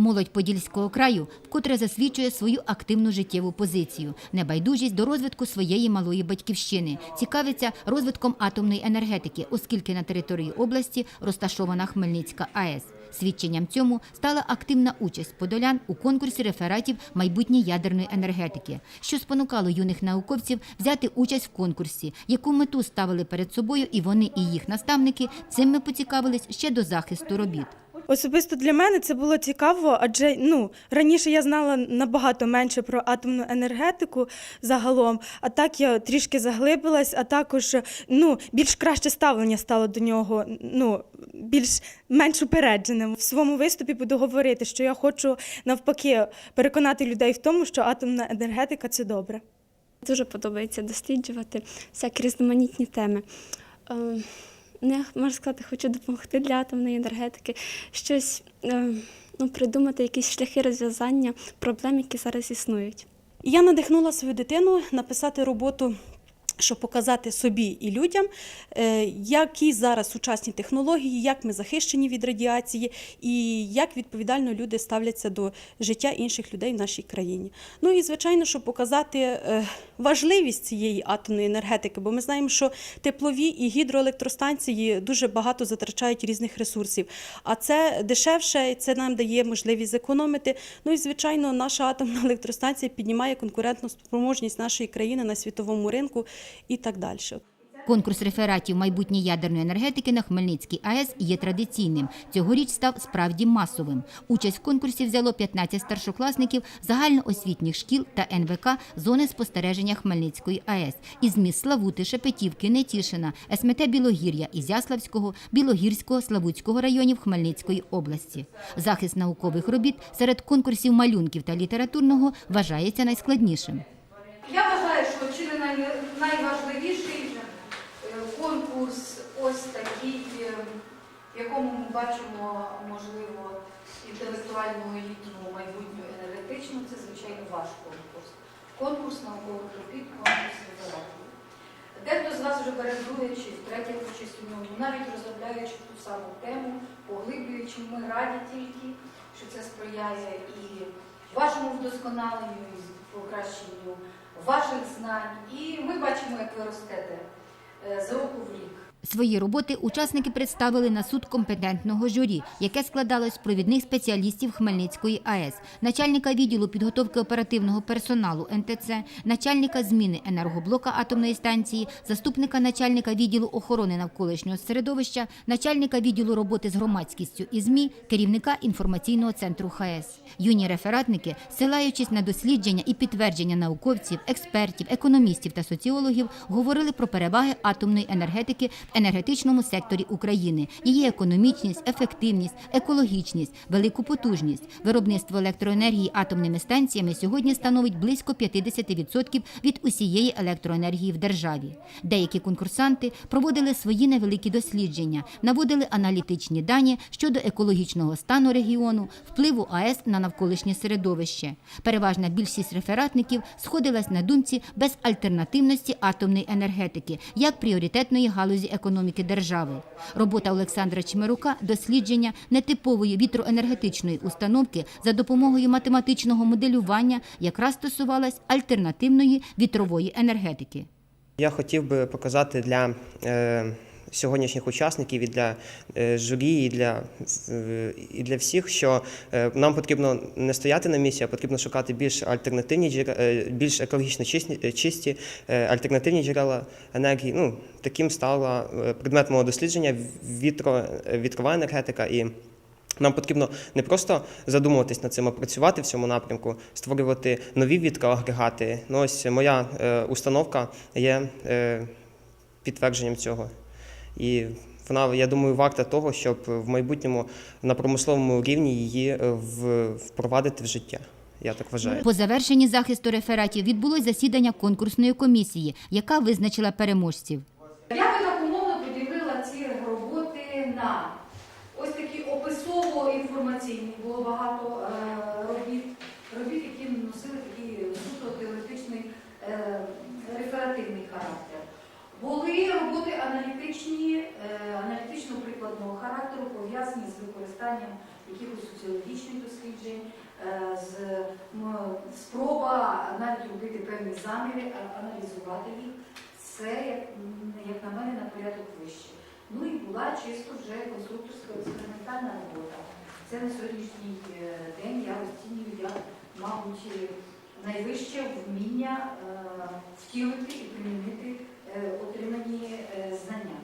Молодь Подільського краю вкотре засвідчує свою активну життєву позицію, небайдужість до розвитку своєї малої батьківщини, цікавиться розвитком атомної енергетики, оскільки на території області розташована Хмельницька АЕС. Свідченням цьому стала активна участь подолян у конкурсі рефератів майбутньої ядерної енергетики, що спонукало юних науковців взяти участь в конкурсі, яку мету ставили перед собою і вони, і їх наставники. Цим ми поцікавились ще до захисту робіт. Особисто для мене це було цікаво, адже ну раніше я знала набагато менше про атомну енергетику загалом. А так я трішки заглибилась, а також ну більш краще ставлення стало до нього. Ну більш менш упередженим. В своєму виступі буду говорити, що я хочу навпаки переконати людей в тому, що атомна енергетика це добре. Дуже подобається досліджувати всякі різноманітні теми. Е, ну, можу сказати, хочу допомогти для атомної енергетики, щось е, ну, придумати, якісь шляхи розв'язання проблем, які зараз існують. Я надихнула свою дитину написати роботу, щоб показати собі і людям, е, які зараз сучасні технології, як ми захищені від радіації, і як відповідально люди ставляться до життя інших людей в нашій країні. Ну і звичайно, щоб показати е, важливість цієї атомної енергетики, бо ми знаємо, що теплові і гідроелектростанції дуже багато затрачають різних ресурсів. А це дешевше, це нам дає можливість зекономити. Ну і звичайно, наша атомна електростанція піднімає конкурентну спроможність нашої країни на світовому ринку і так далі. Конкурс рефератів майбутньої ядерної енергетики на Хмельницькій АЕС є традиційним. Цьогоріч став справді масовим. Участь в конкурсі взяло 15 старшокласників загальноосвітніх шкіл та НВК зони спостереження Хмельницької АЕС із міст Славути, Шепетівки, Нетішина, СМТ Білогір'я, Ізяславського, Білогірського, Славутського районів Хмельницької області. Захист наукових робіт серед конкурсів малюнків та літературного вважається найскладнішим. Не найважливіший е, конкурс ось такий, е, в якому ми бачимо, можливо, інтелектуальну елітну майбутню енергетичну, це, звичайно, ваш конкурс. Конкурс наукових робіт, конкурс рефератів. Дехто з вас вже бере друге чи третє участь у ньому, навіть розробляючи ту саму тему, поглиблюючи, ми раді тільки, що це сприяє і вашому вдосконаленню, і покращенню ваших знань. І ми бачимо, як ви ростете за з року в рік. Свої роботи учасники представили на суд компетентного журі, яке складалось з провідних спеціалістів Хмельницької АЕС, начальника відділу підготовки оперативного персоналу НТЦ, начальника зміни енергоблока атомної станції, заступника начальника відділу охорони навколишнього середовища, начальника відділу роботи з громадськістю і ЗМІ, керівника інформаційного центру ХАЕС. Юні рефератники, силаючись на дослідження і підтвердження науковців, експертів, економістів та соціологів, говорили про переваги атомної енергетики енергетичному секторі України, її економічність, ефективність, екологічність, велику потужність. Виробництво електроенергії атомними станціями сьогодні становить близько 50% від усієї електроенергії в державі. Деякі конкурсанти проводили свої невеликі дослідження, наводили аналітичні дані щодо екологічного стану регіону, впливу АЕС на навколишнє середовище. Переважна більшість рефератників сходилась на думці безальтернативності атомної енергетики як пріоритетної галузі економіки держави. Робота Олександра Чмирука дослідження нетипової вітроенергетичної установки за допомогою математичного моделювання якраз стосувалась альтернативної вітрової енергетики. Я хотів би показати для е, сьогоднішніх учасників і для е, журі, і для, е, і для всіх, що е, нам потрібно не стояти на місці, а потрібно шукати більш альтернативні джерела, більш екологічно чисті, чисті альтернативні джерела енергії. Ну, таким стала предмет мого дослідження вітро, вітрова енергетика і. Нам потрібно не просто задумуватись над цим, а працювати в цьому напрямку, створювати нові вітроагрегати. Ну, ось моя е, установка є е, підтвердженням цього. І вона, я думаю, варта того, щоб в майбутньому на промисловому рівні її е, впровадити в життя. Я так вважаю. По завершенні захисту рефератів відбулось засідання конкурсної комісії, яка визначила переможців. Я би так умовно поділила ці роботи на ось такі описово-інформаційні, було багато е, робіт, робіт, які носили такий суто теоретичний е, реферативний характер. Були роботи е, характеру, пов'язані з використанням якихось соціологічних досліджень, е, з спроба навіть робити певні заміри, аналізувати їх. Це, як, на мене, на порядок вище. Ну і була чисто вже конструкторська експериментальна робота. Це на сьогоднішній е, день я оцінюю як, мабуть, е, найвище вміння втілити і примінити отримані знання.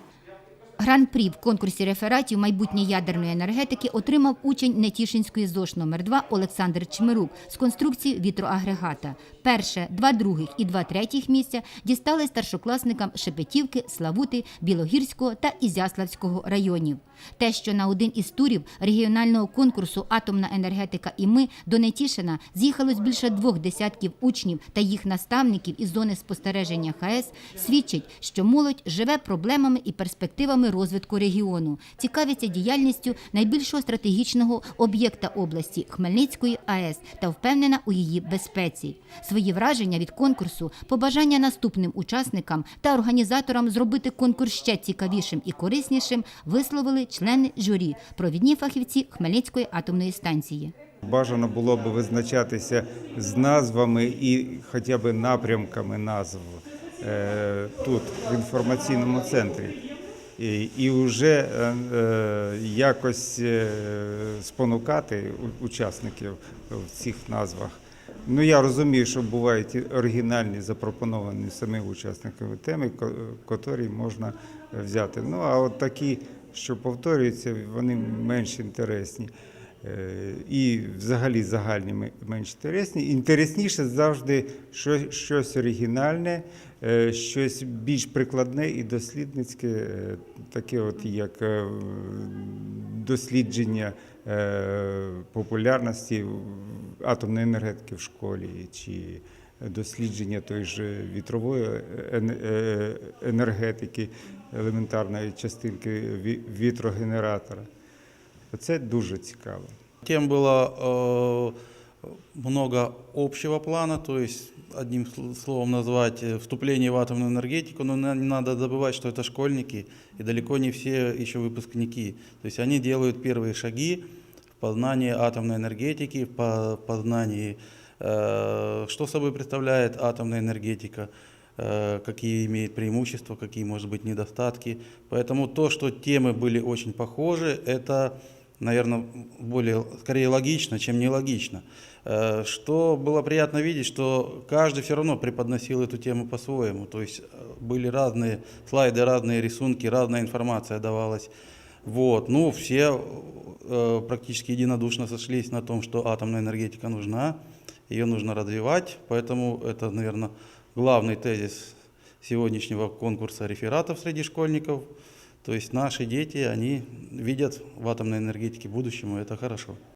Гран-прі в конкурсі рефератів майбутнє ядерної енергетики отримав учень Нетішинської ЗОШ номер 2 Олександр Чмирук з конструкції вітроагрегата. Перше, два других і два третіх місця дістали старшокласникам Шепетівки, Славути, Білогірського та Ізяславського районів. Те, що на один із турів регіонального конкурсу Атомна енергетика і ми до Нетішина з'їхалось більше двох десятків учнів та їх наставників із зони спостереження ХАЕС, свідчить, що молодь живе проблемами і перспективами розвитку регіону, цікавиться діяльністю найбільшого стратегічного об'єкта області Хмельницької АЕС та впевнена у її безпеці. Свої враження від конкурсу, побажання наступним учасникам та організаторам зробити конкурс ще цікавішим і кориснішим висловили члени журі, провідні фахівці Хмельницької атомної станції. Бажано було б визначатися з назвами і хоча б напрямками назв е, тут, в інформаційному центрі. І, вже е, е, якось е, спонукати учасників в цих назвах. Ну, я розумію, що бувають оригінальні запропоновані самими учасниками теми, котрі можна взяти. Ну, а от такі, що повторюються, вони менш інтересні. Е, І взагалі загальні менш інтересні. Інтересніше завжди щось, оригінальне, е, щось більш прикладне і дослідницьке, е, таке, от як дослідження популярності атомної енергетики в школі, чи дослідження тої ж вітрової енергетики, елементарної частинки вітрогенератора. Це дуже цікаво. Тем было э, много общего плана, то есть одним сл- словом назвать э, вступление в атомную энергетику, но не надо забывать, что это школьники и далеко не все еще выпускники. То есть они делают первые шаги в познании атомной энергетики, в по- познании, э, что собой представляет атомная энергетика, э, какие имеет преимущества, какие, может быть, недостатки. Поэтому то, что темы были очень похожи, это, наверное, более, скорее логично, чем нелогично. Э, Что было приятно видеть, что каждый все равно преподносил эту тему по-своему. То есть э, были разные слайды, разные рисунки, разная информация давалась. Вот. Ну, все э, практически единодушно сошлись на том, что атомная энергетика нужна, ее нужно развивать. Поэтому это, наверное, главный тезис сегодняшнего конкурса рефератов среди школьников. То есть наши дети, они видят в атомной энергетике будущему, это хорошо.